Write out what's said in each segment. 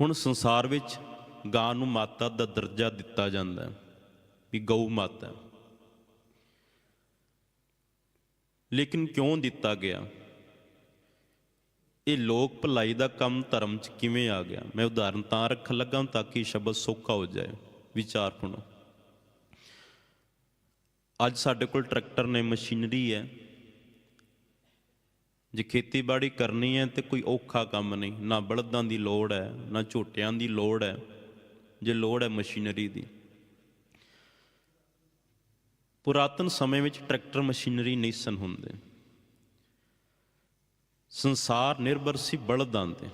ਹੁਣ ਸੰਸਾਰ ਵਿੱਚ ਗਾਂ ਨੂੰ ਮਾਤਾ ਦਾ ਦਰਜਾ ਦਿੱਤਾ ਜਾਂਦਾ ਹੈ, ਵੀ ਗਊ ਮਾਤਾ ਲੇਕਿਨ ਕਿਉਂ ਦਿੱਤਾ ਗਿਆ? ਇਹ ਲੋਕ ਭਲਾਈ ਦਾ ਕੰਮ ਧਰਮ 'ਚ ਕਿਵੇਂ ਆ ਗਿਆ? ਮੈਂ ਉਦਾਹਰਨ ਤਾਂ ਰੱਖਣ ਲੱਗਾ ਤਾਂ ਕਿ ਸ਼ਬਦ ਸੌਖਾ ਹੋ ਜਾਏ। ਵਿਚਾਰ ਸੁਣੋ। ਅੱਜ ਸਾਡੇ ਕੋਲ ਟਰੈਕਟਰ ਨੇ ਮਸ਼ੀਨਰੀ ਹੈ। ਜੇ ਖੇਤੀਬਾੜੀ ਕਰਨੀ ਹੈ ਤੇ ਕੋਈ ਔਖਾ ਕੰਮ ਨਹੀਂ, ਨਾ ਬਲਦਾਂ ਦੀ ਲੋੜ ਹੈ, ਨਾ ਝੋਟਿਆਂ ਦੀ ਲੋੜ ਹੈ, ਜੇ ਲੋੜ ਹੈ ਮਸ਼ੀਨਰੀ ਦੀ। ਪੁਰਾਤਨ ਸਮੇਂ ਵਿੱਚ ਟਰੈਕਟਰ ਮਸ਼ੀਨਰੀ ਨਹੀਂ ਸਨ ਹੁੰਦੇ। ਸੰਸਾਰ ਨਿਰਭਰ ਸੀ ਬਲਦਾਂ ਤੇ।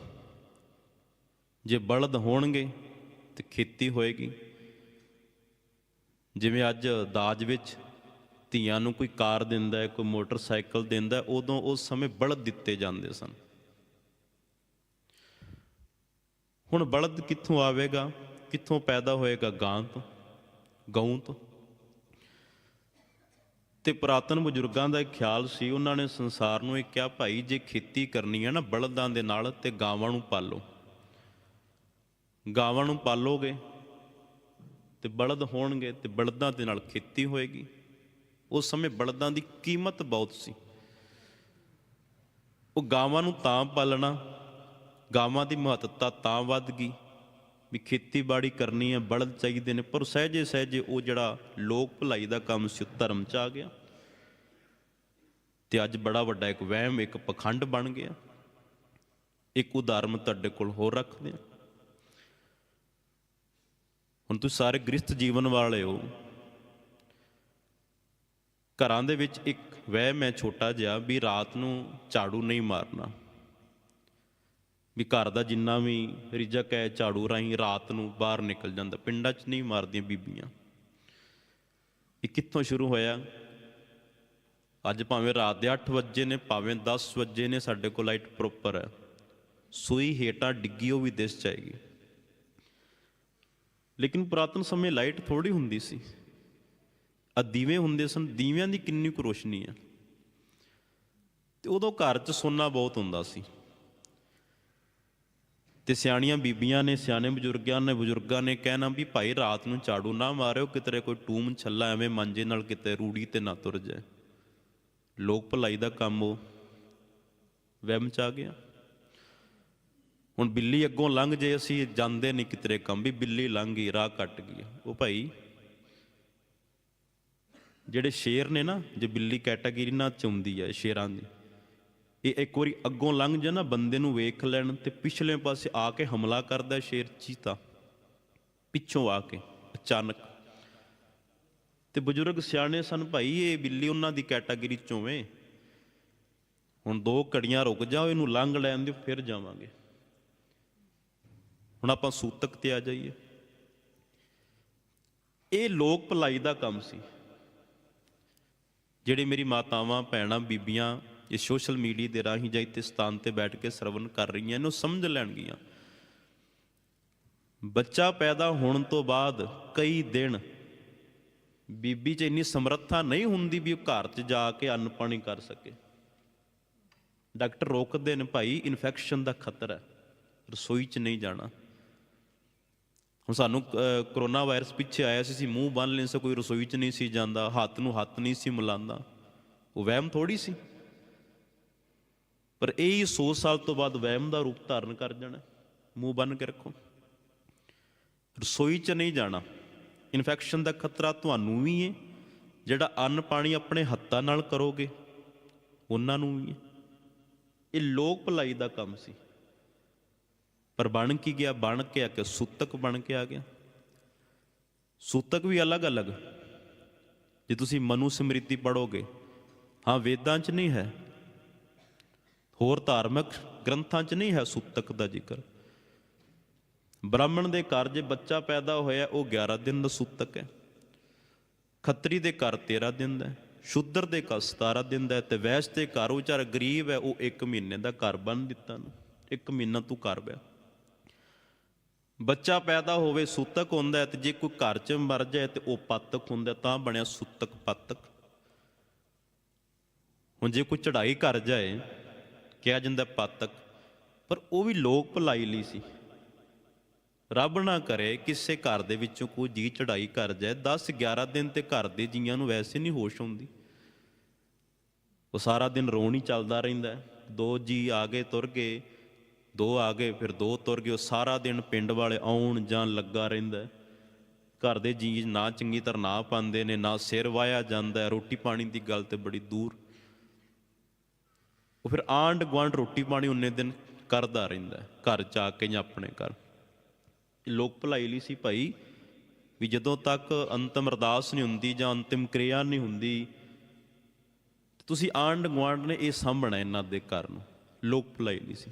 ਜੇ ਬਲਦ ਹੋਣਗੇ ਤੇ ਖੇਤੀ ਹੋਏਗੀ। ਜਿਵੇਂ ਅੱਜ ਦਾਜ ਵਿੱਚ ਧੀਆਂ ਨੂੰ ਕੋਈ ਕਾਰ ਦਿੰਦਾ ਹੈ ਕੋਈ ਮੋਟਰਸਾਈਕਲ ਦਿੰਦਾ ਹੈ, ਉਦੋਂ ਉਸ ਸਮੇਂ ਬਲਦ ਦਿੱਤੇ ਜਾਂਦੇ ਸਨ। ਹੁਣ ਬਲਦ ਕਿੱਥੋਂ ਆਵੇਗਾ? ਕਿੱਥੋਂ ਪੈਦਾ ਹੋਏਗਾ? ਗਾਂ ਤੋਂ ਗਊ ਤੋਂ। ਤੇ ਪੁਰਾਤਨ ਬਜ਼ੁਰਗਾਂ ਦਾ ਖਿਆਲ ਸੀ ਉਹਨਾਂ ਨੇ ਸੰਸਾਰ ਨੂੰ ਇਹ ਕਿਹਾ ਭਾਈ ਜੇ ਖੇਤੀ ਕਰਨੀ ਹੈ ਨਾ ਬਲਦਾਂ ਦੇ ਨਾਲ ਤੇ ਗਾਵਾਂ ਨੂੰ ਪਾਲੋ। ਗਾਵਾਂ ਨੂੰ ਪਾਲੋਗੇ ਤੇ ਬਲਦ ਹੋਣਗੇ ਤੇ ਬਲਦਾਂ ਦੇ ਨਾਲ ਖੇਤੀ ਹੋਏਗੀ। ਉਸ ਸਮੇਂ ਬਲਦਾਂ ਦੀ ਕੀਮਤ ਬਹੁਤ ਸੀ। ਉਹ ਗਾਵਾਂ ਨੂੰ ਤਾਂ ਪਾਲਣਾ, ਗਾਵਾਂ ਦੀ ਮਹੱਤਤਾ ਤਾਂ ਵੱਧ ਗਈ ਵੀ ਖੇਤੀਬਾੜੀ ਕਰਨੀ ਹੈ, ਬਲਦ ਚਾਹੀਦੇ ਨੇ। ਪਰ ਸਹਿਜੇ ਸਹਿਜੇ ਉਹ ਜਿਹੜਾ ਲੋਕ ਭਲਾਈ ਦਾ ਕੰਮ ਸੀ, ਉਹ ਧਰਮ ਚ ਆ ਗਿਆ। ਤੇ ਅੱਜ ਬੜਾ ਵੱਡਾ ਇੱਕ ਵਹਿਮ, ਇੱਕ ਪਖੰਡ ਬਣ ਗਿਆ। ਇੱਕ ਉਦਾਹਰਨ ਤੁਹਾਡੇ ਕੋਲ ਹੋਰ ਰੱਖਦੇ ਹਾਂ। ਹੁਣ ਤੁਸੀਂ ਸਾਰੇ ਗ੍ਰਸਥ ਜੀਵਨ ਵਾਲੇ ਹੋ। ਘਰਾਂ ਦੇ ਵਿੱਚ ਇੱਕ ਵਹਿਮ ਹੈ ਛੋਟਾ ਜਿਹਾ ਵੀ ਰਾਤ ਨੂੰ ਝਾੜੂ ਨਹੀਂ ਮਾਰਨਾ। ਵੀ ਘਰ ਦਾ ਜਿੰਨਾ ਵੀ ਰਿਜਕ ਹੈ ਝਾੜੂ ਰਾਹੀਂ ਰਾਤ ਨੂੰ ਬਾਹਰ ਨਿਕਲ ਜਾਂਦਾ, ਪਿੰਡਾਂ 'ਚ ਨਹੀਂ ਮਾਰਦੀਆਂ ਬੀਬੀਆਂ। ਇਹ ਕਿੱਥੋਂ ਸ਼ੁਰੂ ਹੋਇਆ? ਅੱਜ ਭਾਵੇਂ ਰਾਤ ਦੇ 8 ਵਜੇ ਨੇ, ਭਾਵੇਂ 10 ਵਜੇ ਨੇ, ਸਾਡੇ ਕੋਲ ਲਾਈਟ ਪ੍ਰੋਪਰ ਹੈ। ਸੂਈ ਹੇਠਾਂ ਡਿੱਗੀ ਉਹ ਵੀ ਦਿਸ ਜਾਏਗੀ। ਲੇਕਿਨ ਪੁਰਾਤਨ ਸਮੇਂ ਲਾਈਟ ਥੋੜੀ ਹੁੰਦੀ ਸੀ। ਆ ਦੀਵੇ ਹੁੰਦੇ ਸਨ, ਦੀਵਿਆਂ ਦੀ ਕਿੰਨੀ ਕੁ ਰੋਸ਼ਨੀ ਹੈ ਤੇ ਉਦੋਂ ਘਰ 'ਚ ਸੋਨਾ ਬਹੁਤ ਹੁੰਦਾ ਸੀ। ਤੇ ਸਿਆਣੀਆਂ ਬੀਬੀਆਂ ਨੇ, ਸਿਆਣੇ ਬਜ਼ੁਰਗਾਂ ਨੇ ਬਜ਼ੁਰਗਾਂ ਨੇ ਕਹਿਣਾ ਵੀ ਭਾਈ ਰਾਤ ਨੂੰ ਝਾੜੂ ਨਾ ਮਾਰਿਓ, ਕਿਤੇ ਕੋਈ ਟੂਮ ਛੱਲਾ ਐਵੇਂ ਮਾਂਜੇ ਨਾਲ ਕਿਤੇ ਰੂੜੀ ਤੇ ਨਾ ਤੁਰ ਜਾਏ। ਲੋਕ ਭਲਾਈ ਦਾ ਕੰਮ ਉਹ, ਵਹਿਮ ਚ ਆ ਗਿਆ। ਹੁਣ ਬਿੱਲੀ ਅੱਗੋਂ ਲੰਘ ਜੇ, ਅਸੀਂ ਜਾਂਦੇ ਨਹੀਂ ਕਿਤੇ ਕੰਮ, ਵੀ ਬਿੱਲੀ ਲੰਘ ਗਈ, ਰਾਹ ਕੱਟ ਗਈ। ਉਹ ਭਾਈ ਜਿਹੜੇ ਸ਼ੇਰ ਨੇ ਨਾ, ਜੇ ਬਿੱਲੀ ਕੈਟਾਗਰੀ ਨਾਲ ਚੁੰਦੀ ਹੈ ਸ਼ੇਰਾਂ ਦੀ, ਇਹ ਇੱਕ ਵਾਰੀ ਅੱਗੋਂ ਲੰਘ ਜਾ ਨਾ ਬੰਦੇ ਨੂੰ ਵੇਖ ਲੈਣ ਤੇ ਪਿਛਲੇ ਪਾਸੇ ਆ ਕੇ ਹਮਲਾ ਕਰਦਾ ਸ਼ੇਰ ਚੀਤਾ। ਪਿੱਛੋਂ ਆ ਕੇ, ਅਚਾਨਕ। ਤੇ ਬਜ਼ੁਰਗ ਸਿਆਣੇ ਸਨ, ਭਾਈ, ਇਹ ਬਿੱਲੀ ਉਹਨਾਂ ਦੀ ਕੈਟਾਗਰੀ ਚੋਂ ਹੁਣ ਦੋ ਘੜੀਆਂ ਰੁਕ ਜਾਓ, ਇਹਨੂੰ ਲੰਘ ਲੈਣ ਦਿਓ, ਫਿਰ ਜਾਵਾਂਗੇ। ਹੁਣ ਆਪਾਂ ਸੂਤਕ ਤੇ ਆ ਜਾਈਏ। ਇਹ ਲੋਕ ਭਲਾਈ ਦਾ ਕੰਮ ਸੀ। ਜਿਹੜੇ ਮੇਰੀ ਮਾਤਾਵਾਂ, ਭੈਣਾਂ, ਬੀਬੀਆਂ ਇਹ ਸੋਸ਼ਲ ਮੀਡੀਆ ਦੇ ਰਾਹੀਂ ਜਾਂ ਇੱਥੇ ਸਥਾਨ ਤੇ ਬੈਠ ਕੇ ਸਰਵਨ ਕਰ ਰਹੀਆਂ ਇਹਨੂੰ ਸਮਝ ਲੈਣਗੀਆਂ। ਬੱਚਾ ਪੈਦਾ ਹੋਣ ਤੋਂ ਬਾਅਦ ਕਈ ਦਿਨ ਬੀਬੀ 'ਚ ਇੰਨੀ ਸਮਰੱਥਾ ਨਹੀਂ ਹੁੰਦੀ ਵੀ ਉਹ ਘਰ 'ਚ ਜਾ ਕੇ ਅੰਨ ਪਾਣੀ ਕਰ ਸਕੇ। ਡਾਕਟਰ ਰੋਕਦੇ ਨੇ, ਭਾਈ ਇਨਫੈਕਸ਼ਨ ਦਾ ਖਤਰਾ ਹੈ। ਰਸੋਈ 'ਚ ਨਹੀਂ ਜਾਣਾ। ਹੁਣ ਸਾਨੂੰ ਕਰੋਨਾ ਵਾਇਰਸ ਪਿੱਛੇ ਆਇਆ ਸੀ ਅਸੀਂ ਮੂੰਹ ਬੰਨ ਲੈਣ ਸੇ ਕੋਈ ਰਸੋਈ 'ਚ ਨਹੀਂ ਸੀ ਜਾਂਦਾ, ਹੱਥ ਨੂੰ ਹੱਥ ਨਹੀਂ ਸੀ ਮਿਲਾਉਂਦਾ ਉਹ ਵਹਿਮ ਥੋੜੀ ਸੀ। ਪਰ ਇਹ ਹੀ 100 ਸਾਲ ਤੋਂ ਬਾਅਦ ਵਹਿਮ ਦਾ ਰੂਪ ਧਾਰਨ ਕਰ ਜਾਣਾ, ਮੂੰਹ ਬੰਨ ਕੇ ਰੱਖੋ। ਰਸੋਈ 'ਚ ਨਹੀਂ ਜਾਣਾ, ਇਨਫੈਕਸ਼ਨ ਦਾ ਖਤਰਾ ਤੁਹਾਨੂੰ ਵੀ ਹੈ ਜਿਹੜਾ ਅੰਨ ਪਾਣੀ ਆਪਣੇ ਹੱਥਾਂ ਨਾਲ ਕਰੋਗੇ, ਉਹਨਾਂ ਨੂੰ ਵੀ ਹੈ ਇਹ ਲੋਕ ਭਲਾਈ ਦਾ ਕੰਮ ਸੀ। ਪਰ ਬਣ ਕੀ ਗਿਆ? ਬਣ ਕੇ ਆ ਕੇ ਸੂਤਕ ਬਣ ਕੇ ਆ ਗਿਆ। ਸੂਤਕ ਵੀ ਅਲੱਗ-ਅਲੱਗ ਜੇ ਤੁਸੀਂ ਮਨੂ ਸਮ੍ਰਿਤੀ ਪੜੋਗੇ ਹਾਂ, ਵੇਦਾਂ 'ਚ ਨਹੀਂ ਹੈ। ਹੋਰ ਧਾਰਮਿਕ ਗ੍ਰੰਥਾਂ 'ਚ ਨਹੀਂ ਹੈ ਸੂਤਕ ਦਾ ਜ਼ਿਕਰ। ਬ੍ਰਾਹਮਣ ਦੇ ਘਰ ਜੇ ਬੱਚਾ ਪੈਦਾ ਹੋਇਆ, ਉਹ 11 ਦਿਨ ਦਾ ਸੂਤਕ ਹੈ। ਖੱਤਰੀ ਦੇ ਘਰ 13 ਦਿਨ ਦਾ ਹੈ। ਸ਼ੁੱਦਰ ਦੇ ਘਰ 17 ਦਿਨ ਦਾ ਤੇ ਵੈਸ਼ ਦੇ ਘਰ, ਉਹ ਵਿਚਾਰਾ ਗਰੀਬ ਹੈ, ਉਹ 1 ਮਹੀਨੇ ਦਾ ਘਰ ਬਣ ਦਿੱਤਾ ਨੂੰ 1 ਮਹੀਨਾ ਤੂੰ ਘਰ ਬਿਆ ਬੱਚਾ ਪੈਦਾ ਹੋਵੇ ਸੂਤਕ ਹੁੰਦਾ ਤੇ ਜੇ ਕੋਈ ਘਰ 'ਚ ਮਰ ਜਾਏ ਤੇ ਉਹ ਪਤਕ ਹੁੰਦਾ ਤਾਂ ਬਣਿਆ ਸੂਤਕ ਪਤਕ। ਹੁਣ ਜੇ ਕੋਈ ਚੜਾਈ ਕਰ ਜਾਏ, ਕਿਹਾ ਜਾਂਦਾ ਪਤਕ, ਪਰ ਉਹ ਵੀ ਲੋਕ ਭਲਾਈ ਲਈ ਸੀ। ਰੱਬ ਨਾ ਕਰੇ ਕਿਸੇ ਘਰ ਦੇ ਵਿੱਚੋਂ ਕੋਈ ਜੀ ਚੜਾਈ ਕਰ ਜਾਏ 10 11 ਦਿਨ ਤੇ ਘਰ ਦੇ ਜੀਆਂ ਨੂੰ ਵੈਸੇ ਨਹੀਂ ਹੋਸ਼ ਹੁੰਦੀ ਉਹ ਸਾਰਾ ਦਿਨ ਰੋਣ ਹੀ ਚੱਲਦਾ ਰਹਿੰਦਾ ਦੋ ਜੀ ਆ ਗਏ, ਤੁਰ ਗਏ ਦੋ ਆ ਗਏ, ਫਿਰ ਦੋ ਤੁਰ ਗਏ, ਉਹ ਸਾਰਾ ਦਿਨ ਪਿੰਡ ਵਾਲੇ ਆਉਣ ਜਾਂ ਲੱਗਾ ਰਹਿੰਦਾ ਘਰ ਦੇ ਜੀ ਨਾ ਚੰਗੀ ਤਰ੍ਹਾਂ ਨਾ ਪਾਉਂਦੇ ਨੇ, ਨਾ ਸਿਰ ਵਾਇਆ ਜਾਂਦਾ ਰੋਟੀ ਪਾਣੀ ਦੀ ਗੱਲ ਤੇ ਬੜੀ ਦੂਰ। ਉਹ ਫਿਰ ਆਂਡ ਗਵਾਂਡ ਰੋਟੀ ਪਾਣੀ ਉਨੇ ਦਿਨ ਕਰਦਾ ਰਹਿੰਦਾ ਘਰ ਜਾ ਕੇ ਜਾਂ ਆਪਣੇ ਘਰ। ਲੋਕ ਭਲਾਈ ਲਈ ਸੀ ਭਾਈ, ਵੀ ਜਦੋਂ ਤੱਕ ਅੰਤਮ ਅਰਦਾਸ ਨਹੀਂ ਹੁੰਦੀ ਜਾਂ ਅੰਤਿਮ ਕਿਰਿਆ ਨਹੀਂ ਹੁੰਦੀ, ਤੁਸੀਂ ਆਂਡ ਗਵਾਂਡ ਨੇ ਇਹ ਸਾਂਭਣਾ ਇਹਨਾਂ ਦੇ ਘਰ ਨੂੰ। ਲੋਕ ਭਲਾਈ ਲਈ ਸੀ।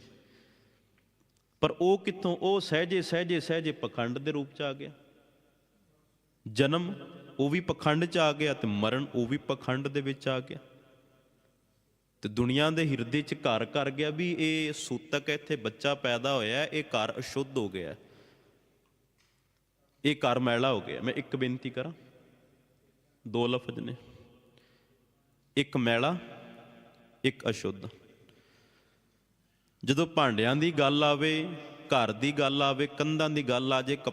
ਪਰ ਉਹ ਕਿੱਥੋਂ, ਉਹ ਸਹਿਜੇ ਸਹਿਜੇ ਸਹਿਜੇ ਪਖੰਡ ਦੇ ਰੂਪ ਚ ਆ ਗਿਆ। ਜਨਮ ਉਹ ਵੀ ਪਖੰਡ ਚ ਆ ਗਿਆ ਤੇ ਮਰਨ ਉਹ ਵੀ ਪਖੰਡ ਦੇ ਵਿੱਚ ਆ ਗਿਆ। ਤੇ ਦੁਨੀਆ ਦੇ ਹਿਰਦੇ ਚ ਘਰ ਕਰ ਗਿਆ ਵੀ ਇਹ ਸੂਤਕ ਇੱਥੇ ਬੱਚਾ ਪੈਦਾ ਹੋਇਆ ਇਹ ਘਰ ਅਸ਼ੁੱਧ ਹੋ ਗਿਆ ਇਹ ਘਰ ਮੈਲਾ ਹੋ ਗਿਆ। ਮੈਂ ਇੱਕ ਬੇਨਤੀ ਕਰਾਂ, ਦੋ ਲਫ਼ਜ਼ ਨੇ। ਇੱਕ ਮੈਲਾ, ਇੱਕ ਅਸ਼ੁੱਧ। ਜਦੋਂ ਭਾਂਡਿਆਂ ਦੀ ਗੱਲ ਆਵੇ, ਘਰ ਦੀ ਗੱਲ ਆਵੇ, ਕੰਧਾਂ ਦੀ ਗੱਲ ਆ ਜੇ ਕੱਪ